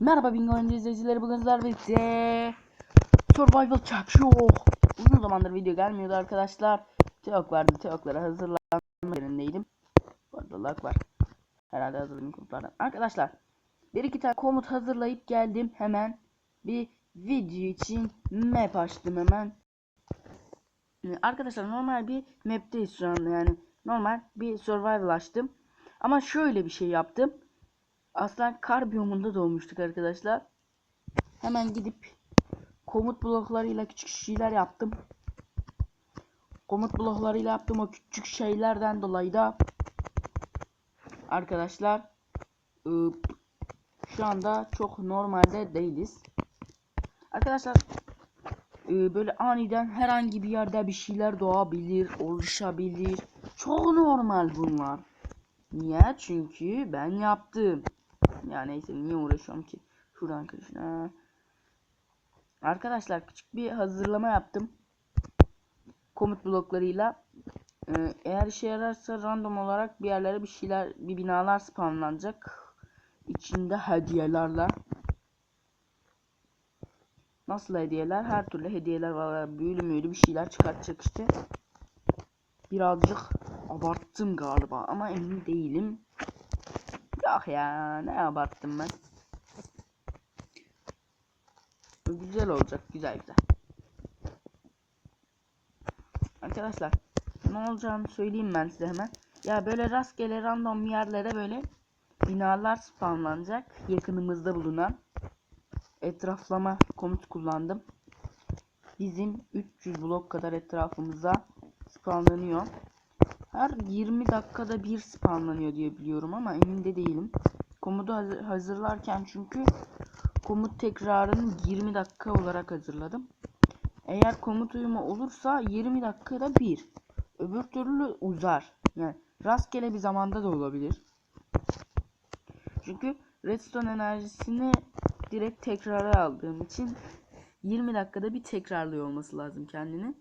Merhaba Bingo Oyuncu izleyicileri bugün sizlerle birlikte Survival çakıyor. Uzun zamandır video gelmiyordu arkadaşlar. Teok vardı. Teoklara hazırlanma yerindeydim. Bu arada lag var. Herhalde hazırlayayım komutlardan. Arkadaşlar bir iki tane komut hazırlayıp geldim hemen. Bir video için map açtım hemen. Ee, Arkadaşlar normal bir map'teyiz şu anda yani. Normal bir survival açtım. Ama şöyle bir şey yaptım. Aslan kar biyomunda doğmuştuk arkadaşlar. Hemen gidip komut bloklarıyla küçük şeyler yaptım. Komut bloklarıyla yaptım o küçük şeylerden dolayı da arkadaşlar ıı, şu anda çok normalde değiliz. Arkadaşlar ıı, böyle aniden herhangi bir yerde bir şeyler doğabilir, oluşabilir. Çok normal bunlar. Niye? Çünkü ben yaptım. Ya neyse niye uğraşıyorum ki? Şuradan kırışına. Arkadaşlar küçük bir hazırlama yaptım. Komut bloklarıyla. Ee, eğer işe yararsa random olarak bir yerlere bir şeyler, bir binalar spawnlanacak. İçinde hediyelerle. Nasıl hediyeler? Her türlü hediyeler var. Büyülü müylü bir şeyler çıkartacak işte. Birazcık abarttım galiba ama emin değilim. Yok ya ne abarttım ben. Güzel olacak güzel güzel. Arkadaşlar ne olacağını söyleyeyim ben size hemen. Ya böyle rastgele random yerlere böyle binalar spawnlanacak. Yakınımızda bulunan etraflama komut kullandım. Bizim 300 blok kadar etrafımıza spawnlanıyor. Her 20 dakikada bir spawnlanıyor diye biliyorum ama emin de değilim. Komutu hazır- hazırlarken çünkü komut tekrarını 20 dakika olarak hazırladım. Eğer komut uyumu olursa 20 dakikada bir. Öbür türlü uzar. Yani rastgele bir zamanda da olabilir. Çünkü redstone enerjisini direkt tekrara aldığım için 20 dakikada bir tekrarlıyor olması lazım kendini.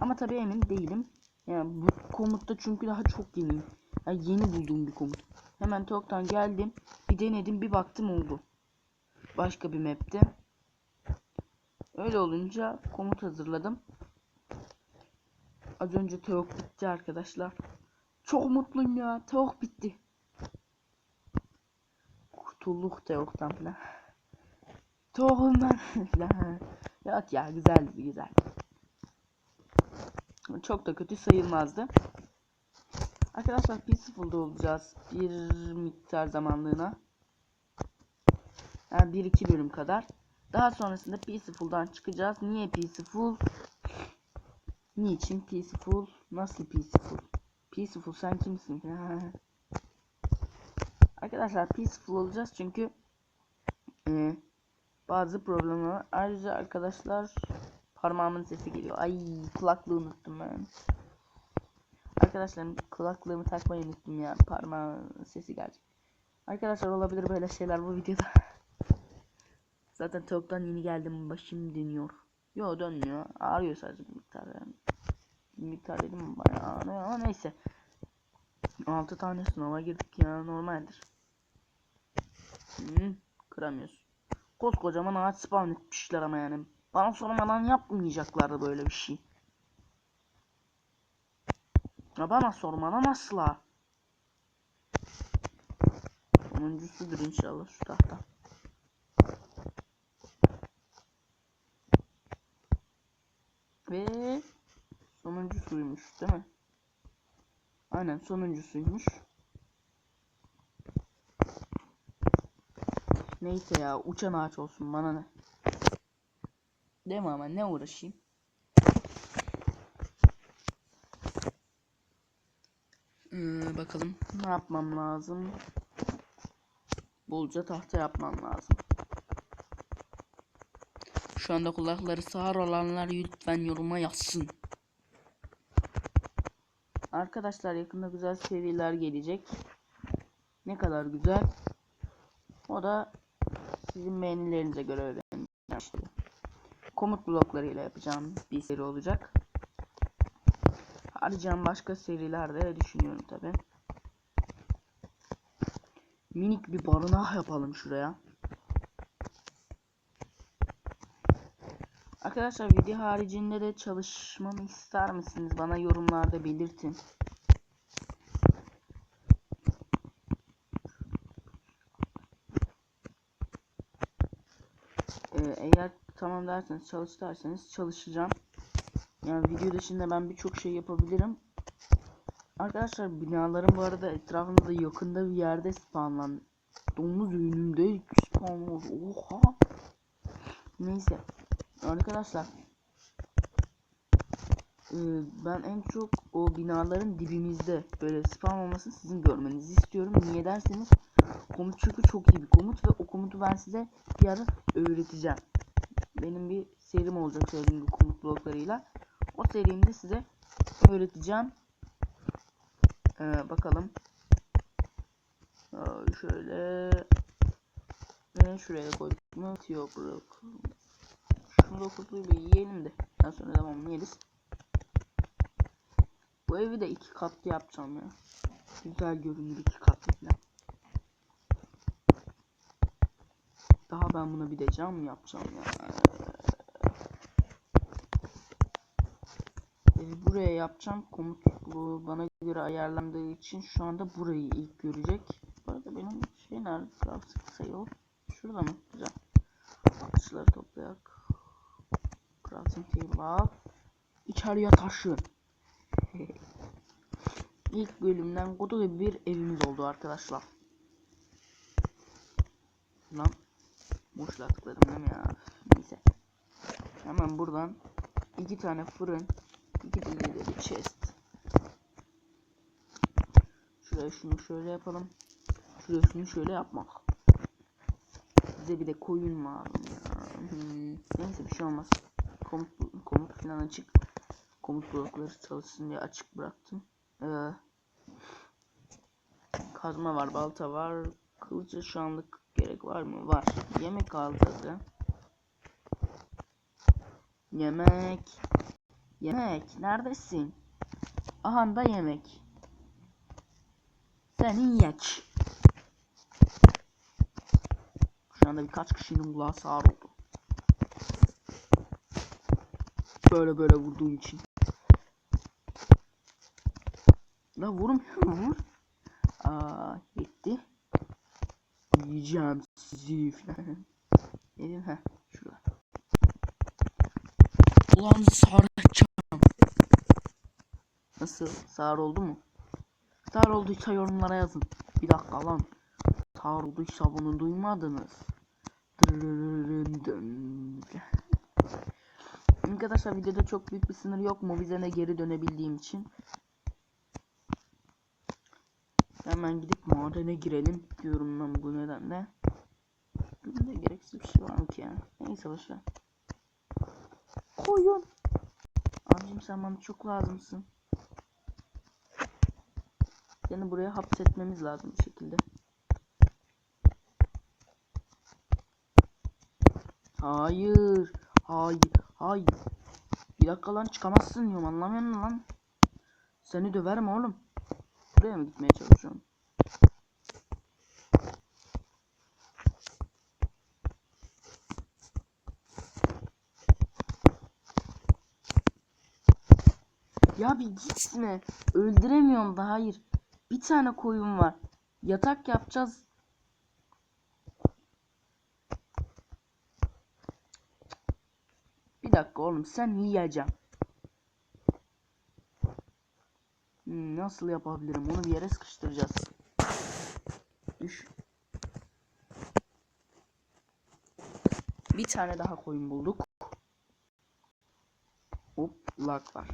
Ama tabii emin değilim. Yani bu komutta çünkü daha çok yeni. Yani yeni bulduğum bir komut. Hemen TikTok'tan geldim. Bir denedim bir baktım oldu. Başka bir map'te. Öyle olunca komut hazırladım. Az önce Teok bitti arkadaşlar. Çok mutluyum ya. Teok bitti. Kurtulduk Teok'tan falan. Teok'umdan falan. Yok ya güzeldi güzel. Çok da kötü sayılmazdı. Arkadaşlar peaceful'da olacağız bir miktar zamanlığına. Yani bir iki bölüm kadar. Daha sonrasında peaceful'dan çıkacağız. Niye peaceful? Niçin peaceful? Nasıl peaceful? Peaceful sen kimsin? Arkadaşlar peaceful olacağız çünkü e, bazı problemler var. Ayrıca arkadaşlar parmağımın sesi geliyor. Ay kulaklığı unuttum ben. Arkadaşlar kulaklığımı takmayı unuttum ya. Parmağın sesi gelecek. Arkadaşlar olabilir böyle şeyler bu videoda. Zaten tavuktan yeni geldim. Başım dönüyor. Yo dönmüyor. Ağrıyor sadece bir miktar yani. Bir miktar dedim bayağı ama neyse. 6 tane sınava girdik ya normaldir. Hı, kıramıyoruz. Koskocaman ağaç spawn etmişler ama yani. Bana sormadan yapmayacaklardı böyle bir şey. Ya bana sormadan asla. Sonuncusudur inşallah şu tahta. Ve sonuncusuymuş değil mi? Aynen sonuncusuymuş. Neyse ya uçan ağaç olsun bana ne. Değil mi ama ne uğraşayım? Ee, bakalım ne yapmam lazım? Bolca tahta yapmam lazım. Şu anda kulakları sağır olanlar lütfen yoruma yazsın. Arkadaşlar yakında güzel seriler gelecek. Ne kadar güzel. O da sizin beğenilerinize göre öğreneceğim. Komut bloklarıyla yapacağım bir seri olacak. Haricen başka serilerde düşünüyorum tabi. minik bir barınak yapalım şuraya. Arkadaşlar video haricinde de çalışmamı ister misiniz? Bana yorumlarda belirtin. Ee, eğer tamam derseniz çalış derseniz çalışacağım. Yani video dışında ben birçok şey yapabilirim. Arkadaşlar binaların bu arada etrafında yakında bir yerde spawnlan. Domuz önünde spawn oldu. Oha. Neyse. Arkadaşlar. Ee, ben en çok o binaların dibimizde böyle spawn olmasını sizin görmenizi istiyorum. Niye derseniz komut çünkü çok iyi bir komut ve o komutu ben size ara öğreteceğim. Benim bir serim olacak söylediğim gibi komut bloklarıyla. O serimde size öğreteceğim. Ee, bakalım. Aa, şöyle ve şuraya koyduk mu? Tiyo bırak. Şunu da kurtuluyu bir yiyelim de. Daha sonra devamını yeriz. Bu evi de iki katlı yapacağım ya. Güzel görünür iki katlı falan. Daha ben buna bir de cam yapacağım ya. Evi buraya yapacağım. Komut bu bana göre ayarlandığı için şu anda burayı ilk görecek. Bu arada benim şey nerede? Crafting sayı Şurada mı? Güzel. Ağaçları toplayak. Crafting table al. İçeriye taşın. İlk bölümden gibi bir evimiz oldu arkadaşlar. Lan boşluğa tıkladım değil mi ya? Neyse. Hemen buradan iki tane fırın, iki tane de bir chest. Şuraya şunu şöyle yapalım. Şuraya şunu şöyle yapmak. Bize bir de koyun lazım ya. Hmm. Neyse bir şey olmaz. Komut, komut falan açık. Komut blokları çalışsın diye açık bıraktım. Ee, kazma var, balta var. Kılıca şu anlık gerek var mı? Var. Yemek aldı. Yemek. Yemek. Neredesin? Aha da yemek. Senin yek. Şu anda birkaç kişinin kulağı sağır oldu. Böyle böyle vurduğum için. La vurmuyor vur. Aa gitti. Yiyeceğim sizi falan. Dedim ha şurada. Ulan saracağım. Nasıl? Sağır oldu mu? Sağır olduysa yorumlara yazın. Bir dakika lan. Sağır olduysa bunu duymadınız. Arkadaşlar videoda çok büyük bir sınır yok mu? Bize ne geri dönebildiğim için. Hemen gidip madene girelim diyorum ben bu nedenle. Bunda gereksiz bir şey var mı ki ya? Neyse boşver. Koyun. Abicim sen bana çok lazımsın. Seni buraya hapsetmemiz lazım bir şekilde. Hayır. Hayır. Hayır. Bir dakika lan çıkamazsın diyorum anlamıyor musun lan? Seni döverim oğlum. Buraya mı gitmeye çalışıyorum? Ya bir gitme. Öldüremiyorum da hayır. Bir tane koyun var. Yatak yapacağız. Bir dakika oğlum sen yiyeceğim. Hmm, nasıl yapabilirim? Onu bir yere sıkıştıracağız. Düş. Bir tane daha koyun bulduk. Hop lag var.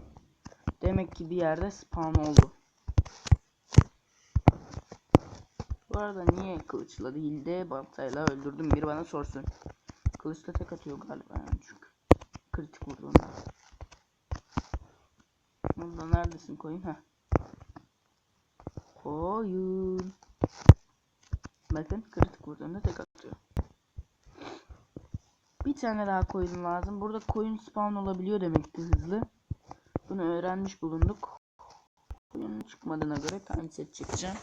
Demek ki bir yerde spawn oldu. Bu arada niye kılıçla değil de baltayla öldürdüm bir bana sorsun. Kılıçla tek atıyor galiba yani çünkü. Kritik vurduğunda. Burada neredesin koyun? Heh. Koyun. Bakın kritik vurduğunda tek atıyor. Bir tane daha koyun lazım. Burada koyun spawn olabiliyor demek ki hızlı. Bunu öğrenmiş bulunduk. Koyun çıkmadığına göre ben set çekeceğim.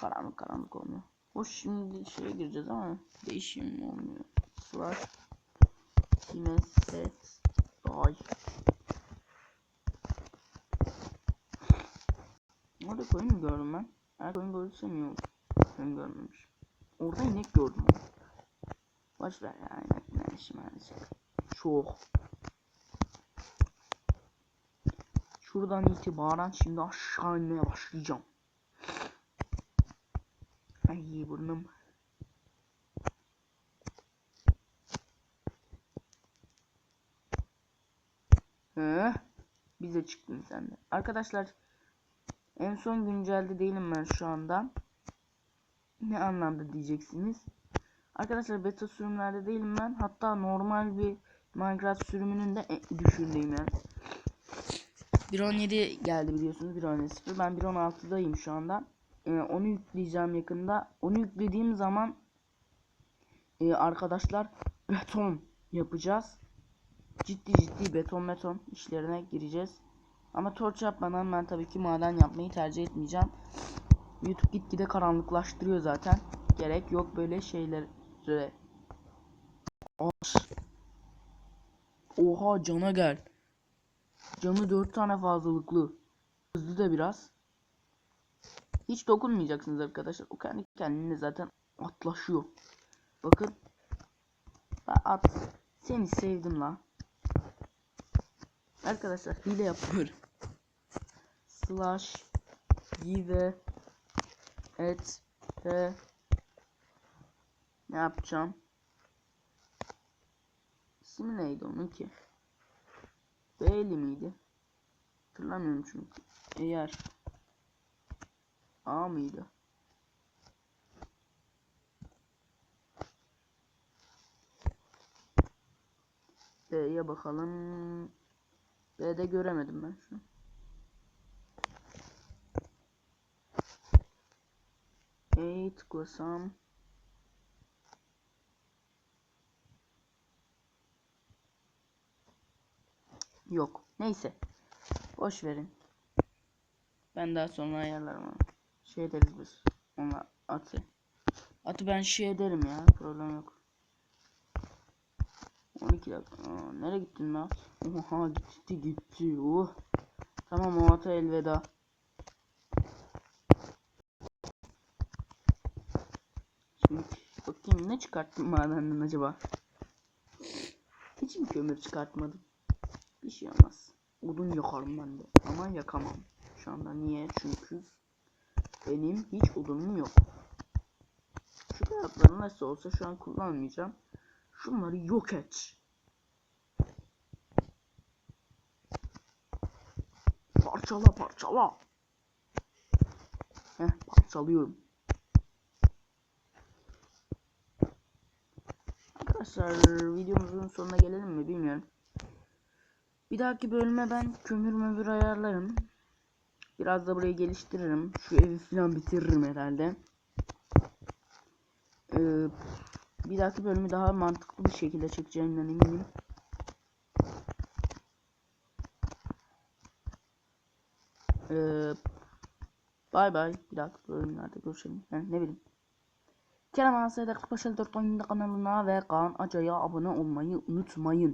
Karanlık karanlık olmuyor. Hoş şimdi şeye gireceğiz ama değişim olmuyor. Slash kime set ay. Orada koyun mu gördüm ben? Eğer koyun görürsem iyi. Koyun görmemiş. Orada inek gördüm. Boş ver ya inek ne işim arayacak. Çok. Şuradan itibaren şimdi aşağı inmeye başlayacağım. Ay burnum. Hı? Bize çıktın sen de. Arkadaşlar en son güncelde değilim ben şu anda. Ne anlamda diyeceksiniz. Arkadaşlar beta sürümlerde değilim ben. Hatta normal bir Minecraft sürümünün de düşürdüğüm yani. 1.17 geldi biliyorsunuz 1.17.0 ben 1.16'dayım şu anda Ee, onu yükleyeceğim yakında onu yüklediğim zaman e, arkadaşlar beton yapacağız ciddi ciddi beton beton işlerine gireceğiz ama torç yapmadan ben tabii ki maden yapmayı tercih etmeyeceğim YouTube gitgide karanlıklaştırıyor zaten gerek yok böyle şeylere. Oha cana gel Camı 4 tane fazlalıklı. Hızlı da biraz. Hiç dokunmayacaksınız arkadaşlar. O kendi kendine zaten atlaşıyor. Bakın. At. Seni sevdim la. Arkadaşlar hile yapıyorum. Slash give et ve ne yapacağım? İsmi neydi onun ki? B'li miydi? Hatırlamıyorum çünkü. Eğer A mıydı? B'ye bakalım. B'de göremedim ben şu. E'yi tıklasam. Yok. Neyse. Boş verin. Ben daha sonra ayarlarım onu. Şey ederiz biz. Ona atı. Atı ben şey ederim ya. Problem yok. 12 dakika. Aa, nereye gittin lan? Oha gitti gitti. Uh. Tamam o ata elveda. Şimdi bakayım ne çıkarttım madenden acaba? Hiç mi kömür çıkartmadım? Bir şey olmaz. Odun yakarım ben de. Ama yakamam. Şu anda niye? Çünkü benim hiç odunum yok. Şu kayakları nasıl olsa şu an kullanmayacağım. Şunları yok et. Parçala parçala. Heh parçalıyorum. Arkadaşlar videomuzun sonuna gelelim mi bilmiyorum. Bir dahaki bölüme ben kömür mömür ayarlarım. Biraz da burayı geliştiririm. Şu evi falan bitiririm herhalde. Ee, bir dahaki bölümü daha mantıklı bir şekilde çekeceğimden eminim. Ee, bay bay. Bir dahaki bölümlerde görüşelim. Yani ne bileyim. Kerem Asay'da 45 kanalına ve Kaan Acay'a abone olmayı unutmayın.